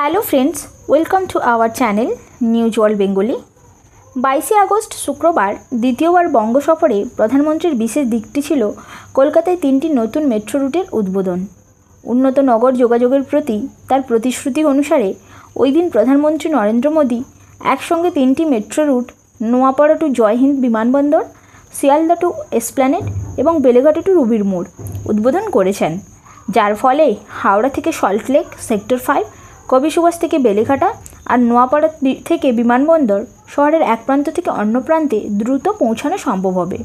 Hello friends welcome to our channel news world Bengali বাইশে August শুক্রবার দ্বিতীয়বার বঙ্গ সফরে প্রধানমন্ত্রীর বিশেষ দিকটি ছিল কলকাতায় তিনটি নতুন মেট্রো রুটের উদ্বোধন। উন্নত নগর যোগাযোগের প্রতি তার প্রতিশ্রুতি অনুসারে ওই দিন প্রধানমন্ত্রী নরেন্দ্র মোদী একসঙ্গে তিনটি metro route Noapara to Jai Hind বিমানবন্দর, শিয়ালদা টু এসপ্ল্যানেট এবং বেলেঘাটা টু রুবির মোড় উদ্বোধন করেছেন। যার ফলে হাওড়া থেকে সল্টলেক সেক্টর ফাইভ কবি সুভাষ থেকে বেলেঘাটা আর নোয়াপাড়া থেকে বিমানবন্দর শহরের এক প্রান্ত থেকে অন্য প্রান্তে দ্রুত পৌঁছানো সম্ভব হবে।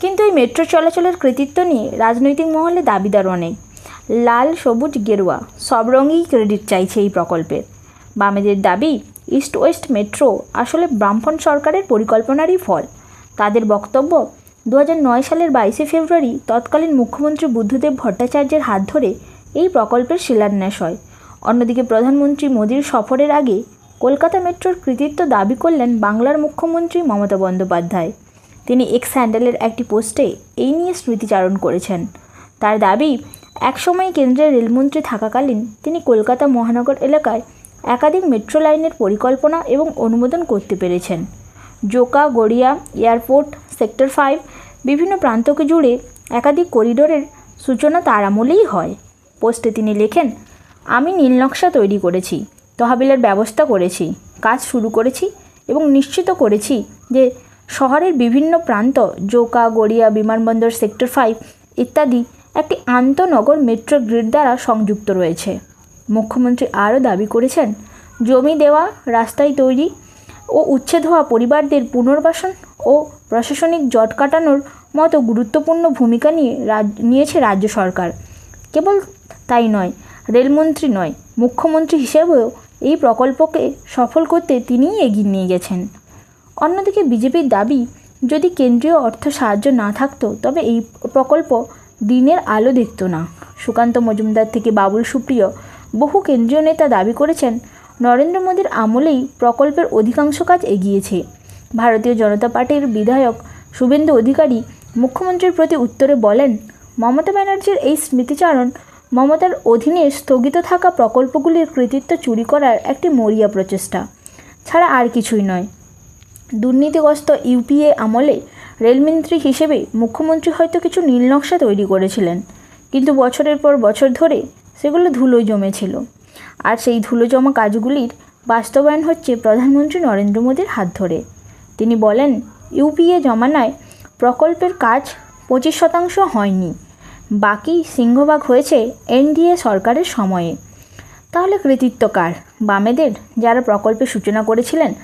কিন্তু এই মেট্রো চলাচলের কৃতিত্ব নিয়ে রাজনৈতিক মহলে দাবিদার অনেক। লাল, সবুজ, গেরুয়া সব রঙেই ক্রেডিট চাইছে এই প্রকল্পের বামেদের দাবি, ইস্ট ওয়েস্ট মেট্রো আসলে ব্রাহ্মণ সরকারের পরিকল্পনারই ফল। তাদের বক্তব্য দু সালের বাইশে ফেব্রুয়ারি তৎকালীন মুখ্যমন্ত্রী বুদ্ধদেব ভট্টাচার্যের হাত ধরে এই প্রকল্পের শিলান্যাস হয়। অন্যদিকে প্রধানমন্ত্রী মোদীর সফরের আগে কলকাতা মেট্রোর কৃতিত্ব দাবি করলেন বাংলার মুখ্যমন্ত্রী মমতা বন্দ্যোপাধ্যায়। তিনি এক্স হ্যান্ডেলের একটি পোস্টে এই নিয়ে স্মৃতিচারণ করেছেন। তার দাবি, একসময় কেন্দ্রের রেলমন্ত্রী থাকাকালীন তিনি কলকাতা মহানগর এলাকায় একাধিক মেট্রো লাইনের পরিকল্পনা এবং অনুমোদন করতে পেরেছেন। Joka, Garia, airport, sector five, বিভিন্ন প্রান্তকে জুড়ে একাধিক করিডোরের সূচনা তার আমলেই হয়। পোস্টে তিনি লেখেন আমি নীলনকশা তৈরি করেছি, তহবিলের ব্যবস্থা করেছি, কাজ শুরু করেছি এবং নিশ্চিত করেছি যে শহরের বিভিন্ন প্রান্ত, জোকা, গড়িয়া, বিমানবন্দর, সেক্টর ফাইভ ইত্যাদি একটি আন্তনগর মেট্রো গ্রিড দ্বারা সংযুক্ত রয়েছে। মুখ্যমন্ত্রী আরও দাবি করেছেন, জমি দেওয়া, রাস্তায় তৈরি ও উচ্ছেদ হওয়া পরিবারদের পুনর্বাসন ও প্রশাসনিক জট কাটানোর মতো গুরুত্বপূর্ণ ভূমিকা নিয়ে রাজ, নিয়েছে রাজ্য সরকার। কেবল তাই নয় রেলমন্ত্রী নয়, মুখ্যমন্ত্রী হিসেবেও এই প্রকল্পকে সফল করতে তিনিই এগিয়ে নিয়ে গেছেন। অন্যদিকে বিজেপির দাবি, যদি কেন্দ্রীয় অর্থ সাহায্য না থাকতো, তবে এই প্রকল্প দিনের আলো দেখত না। সুকান্ত মজুমদার থেকে বাবুল সুপ্রিয়, বহু কেন্দ্রীয় নেতা দাবি করেছেন, নরেন্দ্র মোদীর আমলেই প্রকল্পের অধিকাংশ কাজ এগিয়েছে। ভারতীয় জনতা পার্টির বিধায়ক শুভেন্দু অধিকারী মুখ্যমন্ত্রীর প্রতি উত্তরে বলেন, মমতা ব্যানার্জির এই স্মৃতিচারণ মমতার অধীনে স্থগিত থাকা প্রকল্পগুলির কৃতিত্ব চুরি করার একটি মরিয়া প্রচেষ্টা। ছাড়া আর কিছুই নয়। দুর্নীতিগ্রস্ত ইউপিএ আমলে রেলমন্ত্রী হিসেবে মুখ্যমন্ত্রী হয়তো কিছু নীলনকশা তৈরি করেছিলেন, কিন্তু বছরের পর বছর ধরে সেগুলো ধুলোয় জমেছিল। আর সেই ধুলো জমা কাজগুলির বাস্তবায়ন হচ্ছে প্রধানমন্ত্রী নরেন্দ্র মোদীর হাত ধরে। তিনি বলেন, ইউপিএ জমানায় প্রকল্পের কাজ পঁচিশ শতাংশ হয়নি। বাকি সিংহভাগ হয়েছে এনডিএ সরকারের সময়ে। তাহলে কৃতিত্ব কার? বামেদের, যারা প্রকল্পের সূচনা করেছিলেন?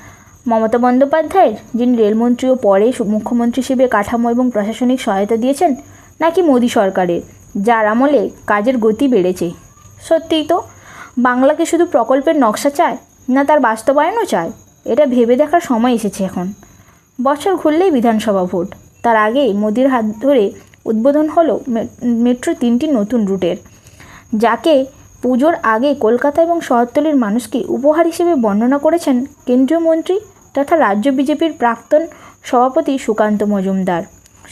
মমতা বন্দ্যোপাধ্যায়ের, যিনি রেলমন্ত্রী ও পরে মুখ্যমন্ত্রী হিসেবে কাঠামো এবং প্রশাসনিক সহায়তা দিয়েছেন, নাকি মোদী সরকারের, যার আমলে কাজের গতি বেড়েছে? সত্যিই তো, বাংলাকে শুধু প্রকল্পের নকশা চায়, না তার বাস্তবায়নও চায়? এটা ভেবে দেখার সময় এসেছে এখন। বছর ঘুরলেই বিধানসভা ভোট। তার আগে মোদির হাত ধরে উদ্বোধন হলো মেট্রো তিনটি নতুন রুটের। যাকে পুজোর আগে কলকাতা এবং শহরতলির মানুষকে উপহার হিসেবে বর্ণনা করেছেন কেন্দ্রীয় মন্ত্রী তথা রাজ্য বিজেপির প্রাক্তন সভাপতি সুকান্ত মজুমদার।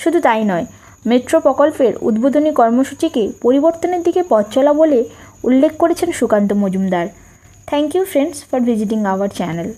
শুধু তাই নয়, মেট্রো প্রকল্পের উদ্বোধনী কর্মসূচিকে পরিবর্তনের দিকে পথ চলা বলে উল্লেখ করেছেন Sukanta Majumdar. Thank you friends for visiting our channel.